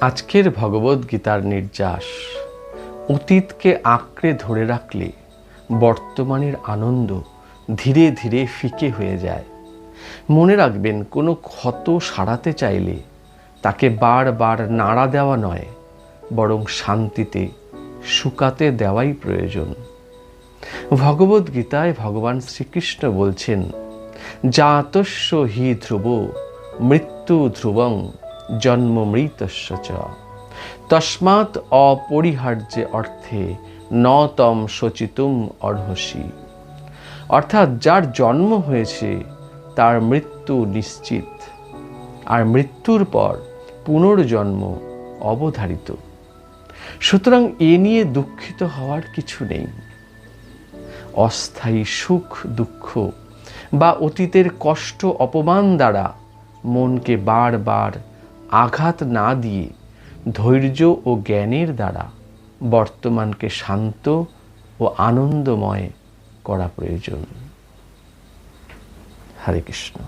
আজকের ভগবদ গীতার নির্যাস। অতীতকে আঁকড়ে ধরে রাখলে বর্তমানের আনন্দ ধীরে ধীরে ফিকে হয়ে যায়। মনে রাখবেন, কোনো ক্ষত সারাতে চাইলে তাকে বারবার নাড়া দেওয়া নয়, বরং শান্তিতে শুকাতে দেওয়াই প্রয়োজন। ভগবদ গীতায় ভগবান শ্রীকৃষ্ণ বলছেন, জাতস্য হি ধ্রুব, মৃত্যু ধ্রুবং। জন্ম মৃতস্য চ। তস্মাৎ অপরিহার্যে অর্থে ন তম শচিতুম অর্হসি। অর্থাৎ যার জন্ম হয়েছে, তার মৃত্যু নিশ্চিত। আর মৃত্যুর পর পুনর্জন্ম অবধারিত। সুতরাং এ নিয়ে দুঃখিত হওয়ার কিছু নেই। অস্থায়ী সুখ দুঃখ বা অতীতের কষ্ট অপমান দ্বারা মনকে বারবার আঘাত না দিয়ে ধৈর্য ও জ্ঞানের দ্বারা বর্তমানকে শান্ত ও আনন্দময় করা প্রয়োজন। হরে কৃষ্ণ।